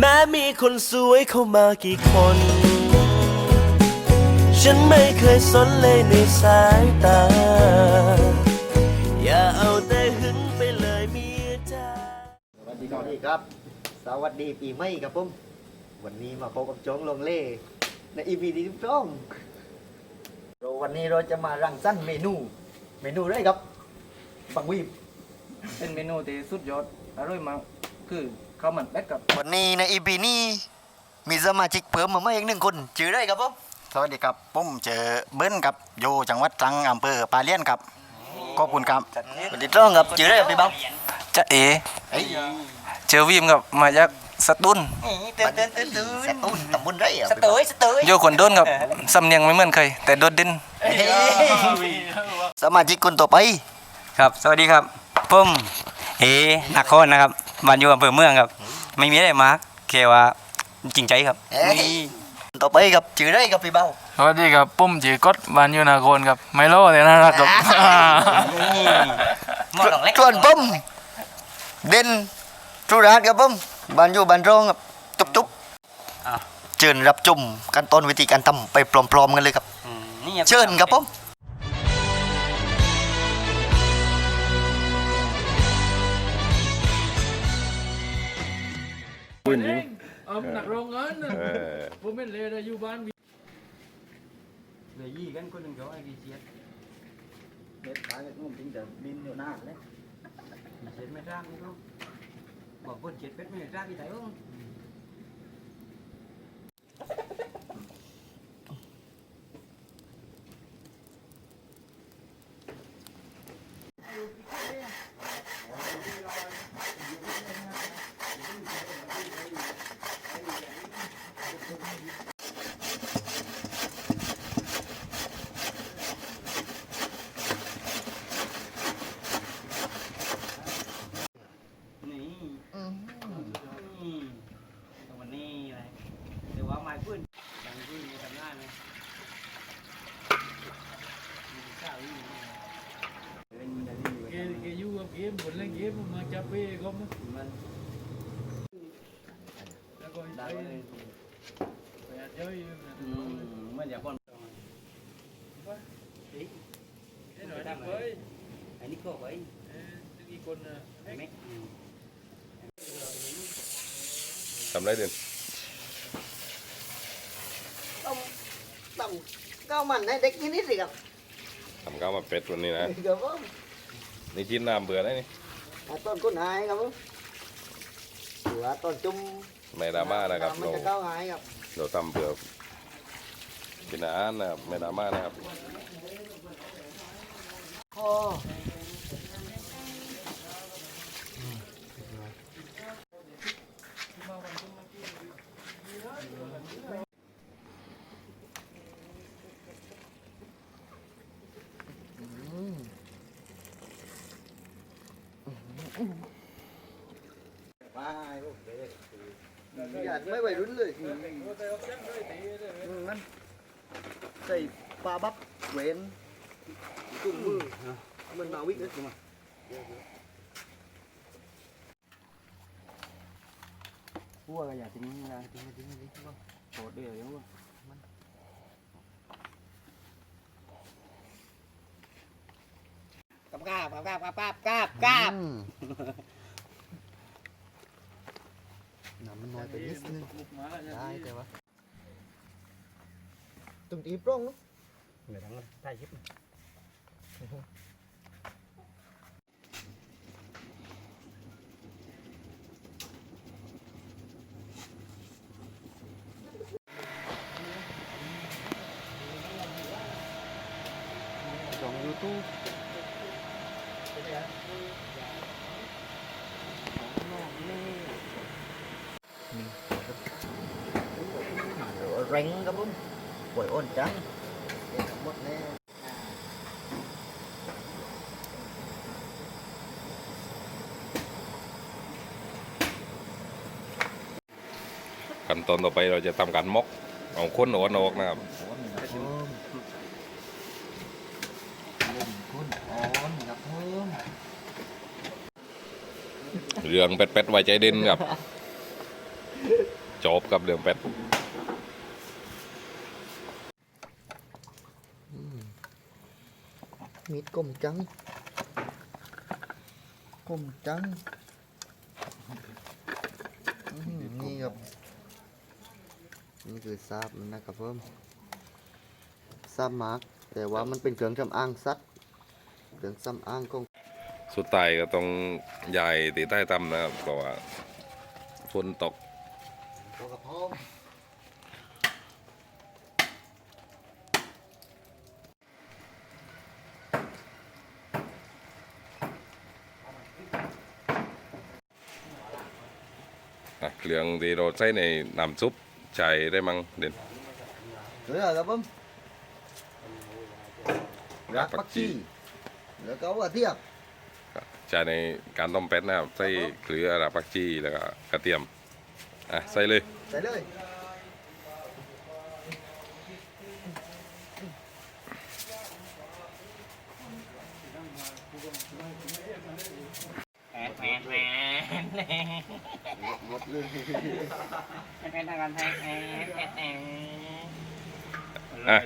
แม้มีคนสวยเข้ามากี่คน ฉันไม่เคยสนเลยในสายตา อย่าเอาแต่หึงไปเลยเมียจ้า สวัสดีครับสวัสดีปีใหม่ครับผม วันนี้มาพบกับโจงลงเล่ในอีพีที่สองเราวันนี้เราจะมารังสรรค์เมนู เมนูอะไรครับ บังวีบเป็นเมนูที่สุดยอดอร่อยมากคือ ข้าวมันเป็ดกับ วันนี้ในอีพีนี้มีสมาชิกเพิ่มมาไม่อีกหนึ่งคนชื่ออะไรครับผมสวัสดีครับผมเจอเบิ้ลครับอยู่จังหวัดตรังอำเภอปาเลียนครับขอบคุณครับสวัสดีจ้องครับชื่ออะไรครับพี่เบ้าจะเอเฮ้ยเจอวิมกับมาจากสตูลเต้นเต้นเต้นสตูนตำบลไรอะสตูยสตูยโยคนโดนกับสำเนียงไม่เหมือนเคยแต่โดดเด่นเฮ้ยสมาชิกคนต่อไป ครับ สวัสดีครับผมเอนักโคนนะครับบ้านอยู่อำเภอเมืองครับ ไม่มีอะไรมากแค่ว่าจริงใจครับเอ้ยต่อไปครับชื่ออะไรครับพี่เบ้าสวัสดีครับปุ้มจีกดบ้านอยู่นาโกนครับไมโลเลยนะครับหมอหลองเล็กส่วนผมเด่นทุราชครับผมบ้านอยู่บ้านรองครับจุ๊บจุ๊บเชิญรับชมขั้นตอนวิธีการทำไปพร้อมๆกันเลยครับ อืมนี่เชิญครับผม เอาหนักโรงงานนะผมเป็นเลยนะอยู่บ้านเลยยี่กันคนหนึ่งเขาไอ้กีเชียดเด็ดขาเลยนุ่มจริงแต่บินอยู่หน้าเลยเชียดไม่ร่างนี่เขาบอกคนเชียดเป็ดไม่ร่างที่ไหนบ้าง นี่นี่วันนี้อะไรเดี๋ยวว่าไม้พื้นอย่างพื้นมีทำงานไหมมีข้าวอีกเป็นอย่างนี้ เกเกอยู่กับเกมบนเล่นเกมมาจับเป้ก็มา มัน แล้วก็ ได้ ไป เลย ไปเจออยู่ อื มเมื่อเดี๋ยวคนเอ้ยหน่อยนะเฮ้ยอันนี้ก็ไว้เอ้ยอีกคนน่ะไอ้แม็กทำไรเด่นต้องต้องก้าวมันให้เด็กนิดๆสิครับทำข้าวมาเป็ดวันนี้นะครับผมนี่กินน้ำเบื่อได้นี่อ่าต้นกุ้นหายครับผมหัวต้นจุ่ม ไม่ดราม่านะครับมันเราจะก้าวหายครับเราทำเพื่อกินอาหารนะครับไม่ดราม่านะครับโอ้ อย่าไม่ไหวรุ่นเลยนั่นใส่ปลาบับเวนตุ้งมือมันมาวิ่งเลยมาพวกก็อยากทิ้งนะทิ้งทิ้งทิ้งก็โหดเดียวเดี๋ยวว่ากับกาบกับกาบกับกาบกาบกาบน้ำมันน้อยไปนิดนึงบุกมาแล้วได้แต่ว่าตรงตีปร่อ เนอะเดี๋ยวทั้งครับผมป่วยอ่อนจังเด็กหมดแน่ขั้นตอนต่อไปเราจะทำการมกเอาข้นออกนอกนะครับเล่นคุณอ่อนครับผมเรื่องเป็ดๆไว้ใจเด่นครับ จบกับเรื่องเป็ดมีดก้มจังก้มจังอื้อหือนี่ครับนี่คือซาบมันนะครับเพิ่มซาบมาร์กแต่ว่ามันเป็นเครื่องทำอ้างสัตว์เครื่องซ้ำอ้างของสุดท้ายก็ต้องย้ายตีใต้ตำนะครับเพราะว่าฝนตก ตัวกระเพาะ อะเครื่องที่เราใช้ในน้ำซุปใช้ได้มั้งเด่น เหลือครับผมรักปักชีแล้วก็ว่าเทียบใช้ในการต้มเป็ดนะครับใส่เกลือราปักชีแล้วก็กระเทียมอะใส่เลย ใส่เลย แอนแอนแอน หมดเลย แอนทางการแทงแอนแอนแอนอะ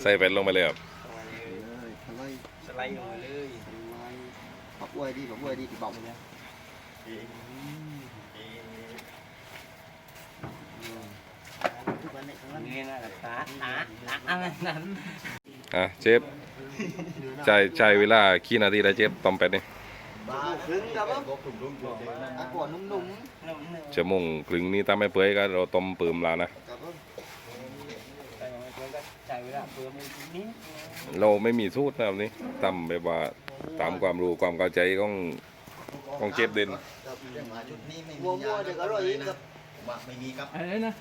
ใส่เป็ดลงไปเลยครับเลยทะเลสไลด์ลงมาเลยทะเลปักอวยดีปักอวยดีที่บอกเนี่ยนี่นะตาตาตาอะไรนั้นอะเชฟใช้ใช้เวลากี่นาทีแล้วเชฟต้มเป็ดนี่บา ครึ่งครับผมอะก่อนนุ่มงชั่วโมงครึ่งนี้ถ้าไม่เปื่อยก็เราต้มปิ่มแล้วนะๆครับผมใช้เวลาเพิ่มนิดเราไม่มีสูตรนะครับนี่ทำแบบว่าตามความรู้ความเข้าใจของของเชฟเด่น ครับชุดนี้ไม่มีมัวเดี๋ยวก็อร่อยอีกครับว่าไม่มีครับอะไรนะ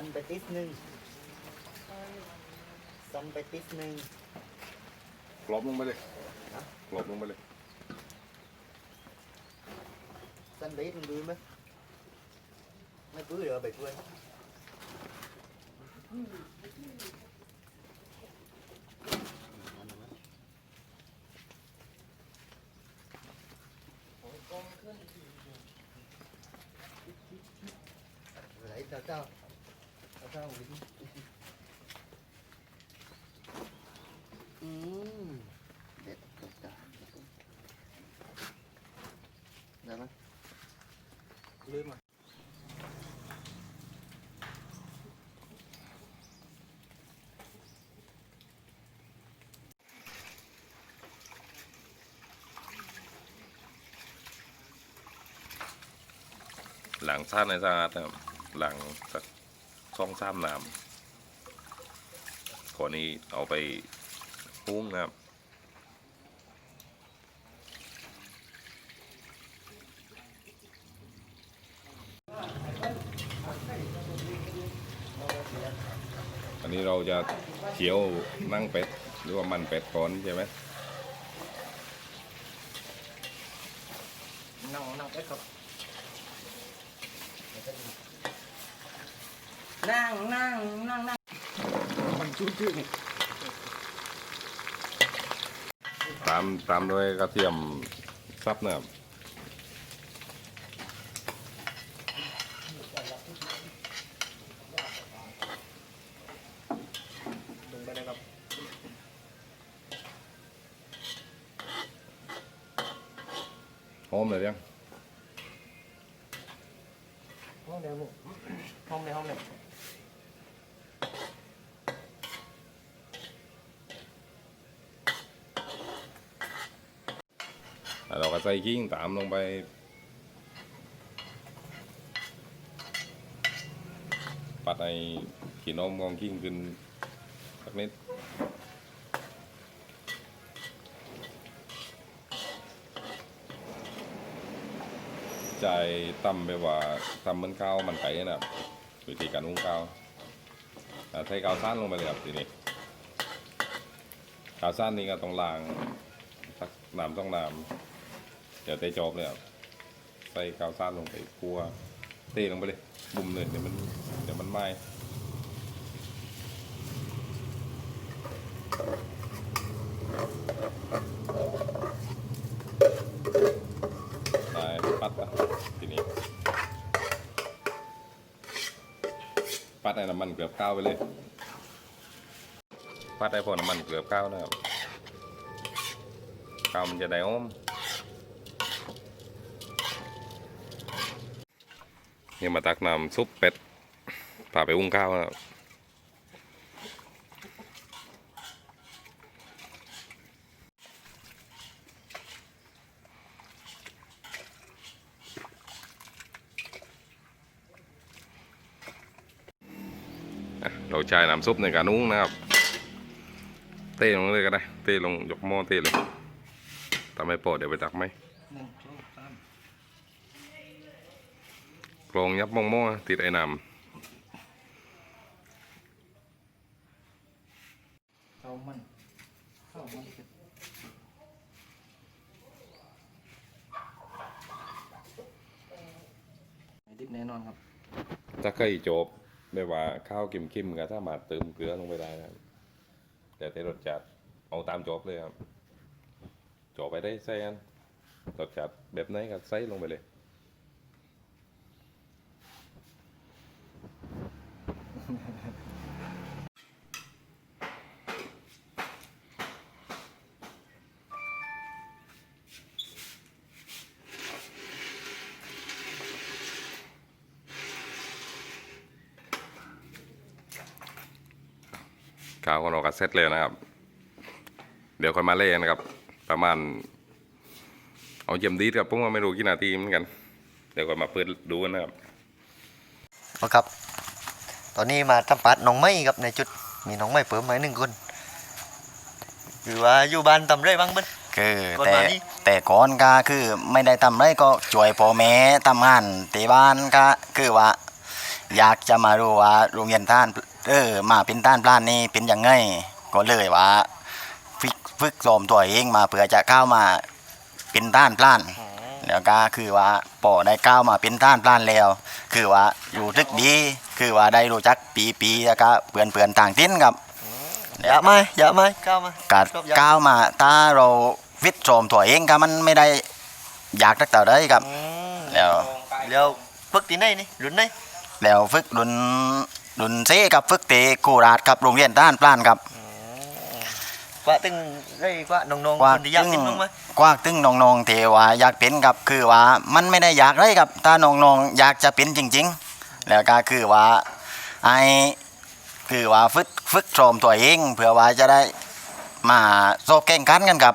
สันไปติสหนึ่งสันไปติสหนึ่งกรอบลงไปเลยกรอบลงไปเลยสันไปติสมันปื้นไหมไม่ปื้นเดี๋ยวเอาไปปื้นไหนเจ้าเจ้าเจ้าเจ้าลิ้นอืมเด็ดจัดจ้าได้ไหม ลืมอะ หลังซ่านในสะอาดนะครับ หลังสักช่องซ้ำน้ำขอนี้เอาไปหุงนะครับอันนี้เราจะเคี่ยวนั่งเป็ด หรือว่ามันเป็ดก่อนใช่ไหมนั่งนั่งเอ็ดครับ นั่งนั่งนั่งนั่งตามตามด้วยกระเทียมซับนะครับลงไปเลยครับหอมเลยยัง ห้องเดียวลูกห้องเดียวห้องเดียว ใส่กิ้งตามลงไป ปัดไอขีนอมกองกิ้งขึ้นสักนิดใจต่ำไปว่าต่ำมันข้าวมันไก่นะวิธีการนุ่งข้าวใช้ข้าวสั้นลงไปเลยครับทีนี้ข้าวสั้นนี่ก็ต้องล้างน้ำต้องน้ำ ดี๋ยวเตะจบเลยครับใส่ข้าวสารลงไปคั่วเตะลงไปเลยบุ่มเลยเดี๋ยวมันเดี๋ยวมันไหม้ปัดอะทีนี้ปัดให้น้ำมันเกือบก้าวไปเลยปัดให้พอน้ำมันเกือบก้าวนะครับก้าวมันจะได้อ้อม นี่มาตักน้ำซุปเป็ดพาไปอุ้งข้าวนะครับเราใช้น้ำซุปในการนุ้งนะครับ เต้ลงเลยก็ได้ เต้ลงยกหม้อเต้เลยทำให้ปอดเดี๋ยวไปตักไหม หนึ่งสองสาม กรองยับมองหม้อติดไอ้น้ข้าวมันข้าวมันเป็ดดิบแน่นอนครับำถ้าเคยจบไม่ว่าข้าวกิมกิมๆก็ถ้ามาเติมเกลือลงไปได้นะครับแต่แต่รสจัดเอาตามจบเลยครับจบไปได้ใส่อันรสจัดแบบไหนก็ใส่ลงไปเลย ข้าวของเราก็เสร็จแล้วนะครับ เดี๋ยวค่อยมาเล่นนะครับ ประมาณ เอาเยี่ยมดีครับผมว่าไม่รู้กี่นาทีเหมือนกัน เดี๋ยวค่อยมาเปิดดูกันนะครับเอาครับ ตอนนี้มาทำปัดน้องไม้ครับในจุดมีน้องไม้เปิ่มไม้หนึ่งคนคือว่าอยู่บ้านทำไรบ้างบิ้ลคือแต่แต่ก่อนก็คือไม่ได้ทำไรก็ช่วยพ่อแม่ทำงานที่บ้านก็คือว่า อยากจะมารู้ว่าโรงเรียนท่าน เออมาเป็นท่านพลานนี่เป็นยังไงก็เลยว่าฝึกฝึกซ้อมตัวเองมาเพื่อจะเข้ามาเป็นท่านพลานแล้วก็คือว่าปอได้ก้าวมาเป็นท่านพลานแล้ว คือว่าอยู่ทึกดีคือว่าได้รู้จักปีปีๆแล้วก็เปื่อนเปื่อนๆต่างทิ้นครับอย่าไหมอย่าไหมก้าวมาการครบยังก้าวมาถ้าเราวิตโสมตัวเองก็มันไม่ได้อยากตักแต่ได้ครับอืมแล้วแล้วฝึกที่ไหนนี่รุ่นไหนแล้วฝึกดุน ดุนเซกับฝึกเตะกูราดครับโรงเรียนด้านปลานครับกว่าตึงได้กว่าน้องๆคนที่อยากกินบ้างไหมกว้างตึงน้องๆเทว่าอยากเป็นครับคือว่ามันไม่ได้อยากได้ครับถ้าน้องๆอยากจะเป็นจริง ๆ แล้วก็คือว่าไอคือว่าฝึกฝึกโสมตัวเองเพื่อว่าจะได้มาโซบแข่งขันกันครับ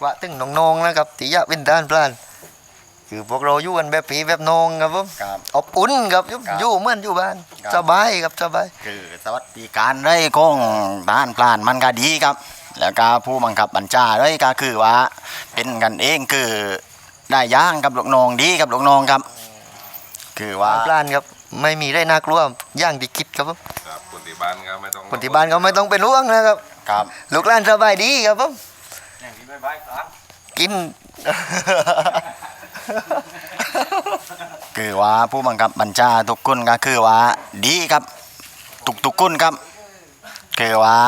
กว่าตึงน้องๆนะครับที่อยากเป็นด้านพลาน คือพวกเราอยู่กันแบบพี่แบบน้องครับผมครับ อบอุ่นครับอยู่ครับอยู่เหมือนอยู่บ้านครับ สบายครับสบาย คือสวัสดิการได้คงด้านพลานมันก็ดีครับ แล้วก็ผู้บังคับบัญชาได้ก็คือว่า เป็นกันเองคือได้ย่างกับลูกน้องดีกับลูกน้องครับ คือว่าพลานครับไม่มีได้น่ากลัวอย่างที่คิดครับผมครับคนที่บ้านก็ไม่ต้องคนที่บ้านก็ไม่ต้องเป็นห่วงนะครับครับ ลูกหลานสบายดีครับผมอย่างที่บายบายครับกิน คือว่าผู้บังคับบัญชาทุกคนก็คือว่าดีครับ ทุกทุกๆคนครับ คือว่า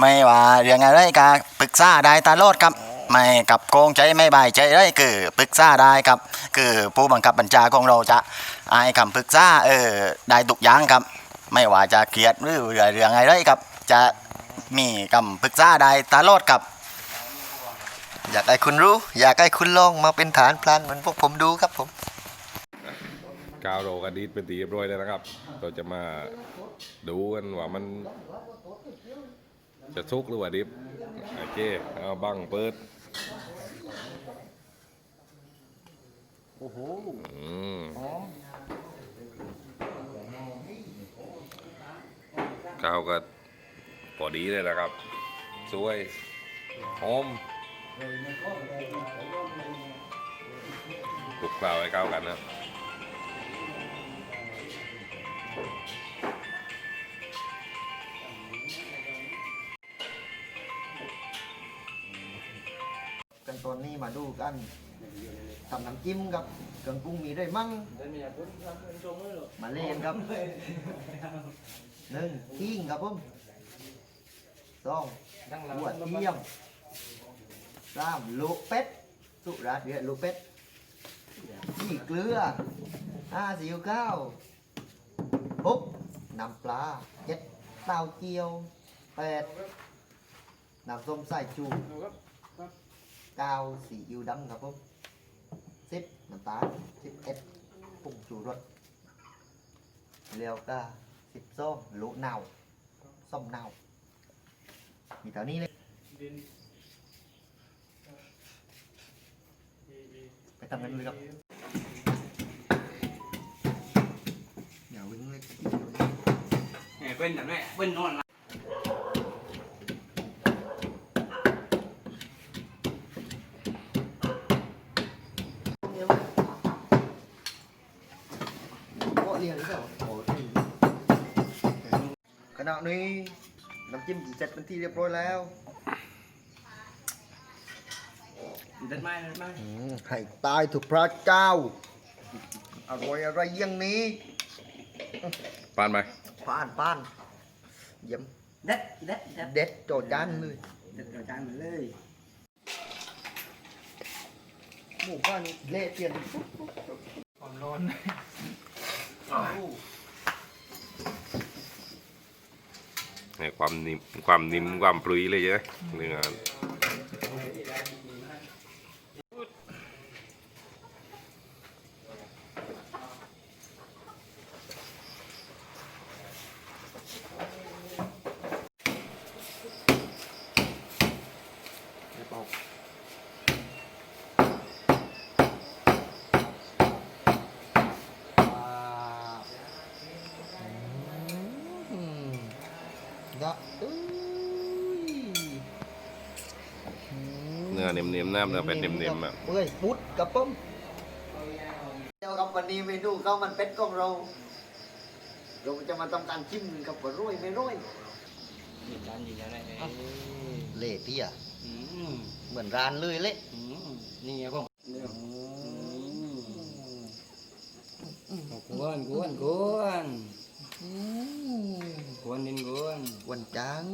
ไม่ว่าเรื่องอะไรก็ปรึกษาได้ตลอดครับ ไม่กับโกงใจไม่บายใจได้คือปรึกษาได้ครับ คือผู้บังคับบัญชาของเราจะให้คำปรึกษาเออได้ทุกอย่างครับ ไม่ว่าจะเครียดหรือเรื่องอะไรครับ จะมีคำปรึกษาได้ตลอดครับ อยากให้คุณรู้ อยากให้คุณลองมาเป็นฐานพลานเหมือนพวกผมดูครับผมกาวโรกระดีดเป็นตีเรียบร้อยแล้วนะครับ เราจะมาดูกันว่ามัน จะสุกหรือว่าดิบโอเคเอาบังเปิดโอ้โหอืมกาวก็พอดีเลยนะครับสวยหอม คลุกเคล้าให้เข้ากันนะกันตอนนี้มาดูกันทำน้ำจิ้มกับเครื่องปรุงมีได้วยมั่งมาเล่นครับหนึ่งทิ้งครับผมสองดังหลังหัวเทียม สามลูกเป็ดสุราษฎร์เดือดลูกเป็ดสี่เกลือห้าสีอิ๊วข้าวหกน้ำปลาเจ็ดเต้าเกี๊ยวแปดน้ำส้มสายชูเก้าสีอิ๊วดำครับผมสิบน้ำตาลสิบเอ็ดผงชูรสแล้วก็สิบส้มลูกเนาส้มเนามีเท่านี้เลยไป ทำกันเลยครับอย่าวิ่งเลยแหมเป็นแบบนี้เป็นนอนละเรียนหรือเปล่าโอ้ยขณะนี้น้ำจิ้มเสร็จเป็นที่เรียบร้อยแล้ว เด็ดไม้เด็ดไม้อืมให้ตายถูกพระเจ้า อร่อยอะไรอยังนี้ปานไหมป้านป้านเยี่ยมเด็ดเด็ดเด็ดเด็ดโจดจานเลย เด็ดกระจายหมดเลยหมูป้านเละเปลี่ยนความร้อนให้ความนิ่มความนิ่มความปรุยเลยใช่ไหมเนื้ออื นิ่มๆน้ำเนื้อเป็ดนิ่มๆอะเอ้ยพุดกับป้มเจ้าครับวันนี้เมนูข้าวมันเป็ดของเราเราจะมาทำการชิมกันกับว่าร่อยไม่ร่อยนี่จานยิงอะไรเละพี่อะอืมเหมือนร้านเลยเละอืมนี่ไงพ่อเนี่ยกวนกวนกวนอืมกวนนินกวนวันจัง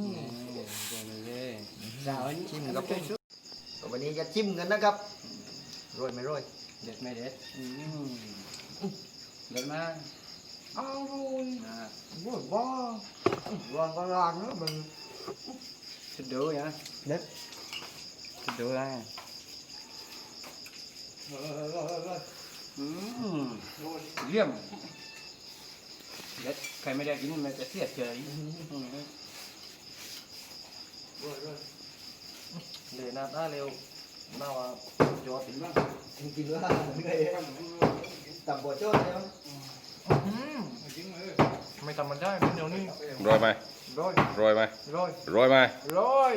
กวนเลยสาวชิมกับผม วันนี้จะชิมกันนะครับร่อยไม่ร่อยเด็ดไม่เด็ดอืมเด็ดมาอ้าวร่อยอ่าร่อยบ้าร้านก็ร้านนะมันสุดดูนะเด็ดสุดดูได้อืมเยี่ยมเด็ดใครไม่ได้กินมันจะเสียดเฉย อืมเลยหน้าตาเร็วหน้าว่าจอติดมากจริงๆว่าไงตับบัวโจ้ใช่ไหมไม่ทำมันได้ไม่เดี๋ยวนี้โรยไหมร้อยโรยไหมร้อยโรยไหมร้อย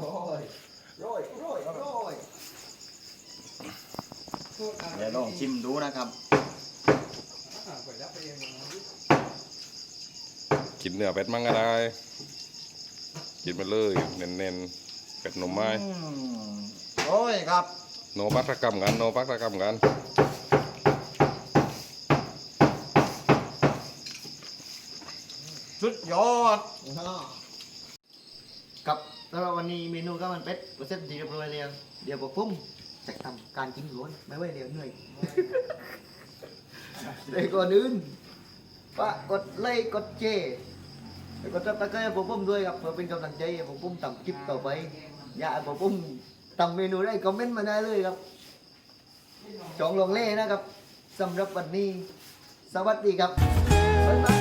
ร่อยร่อยร่อยร่อยเดี๋ยวลองชิมดูนะครับกินเนื้อเป็ดมั่งก็ได้กินมาเลยเน้นๆ เป็ดหนมไม้โอ้ยครับ โนปักตะกรรมกันโนปักตะกรรมกันสุดยอดครับสำหรับวันนี้เมนูข้าวมันเป็ดก็เสร็จดีเรียบร้อยแล้วเดี๋ยวผมจะทำการกินล้วนไม่ไหวเดี๋ยวเหนื่อยเลยก่อนอื่นฝากกดไลค์กดแชร์แล้วก็ตับตะไคร้ให้ผมผมด้วยครับเพื่อเป็นกำลังใจให้ผมผมทำคลิปต่อไป อยากให้ผมผมทำเมนูได้คอมเมนต์มาได้เลยครับจองลงเล่นะครับสำหรับวันนี้ สวัสดีครับ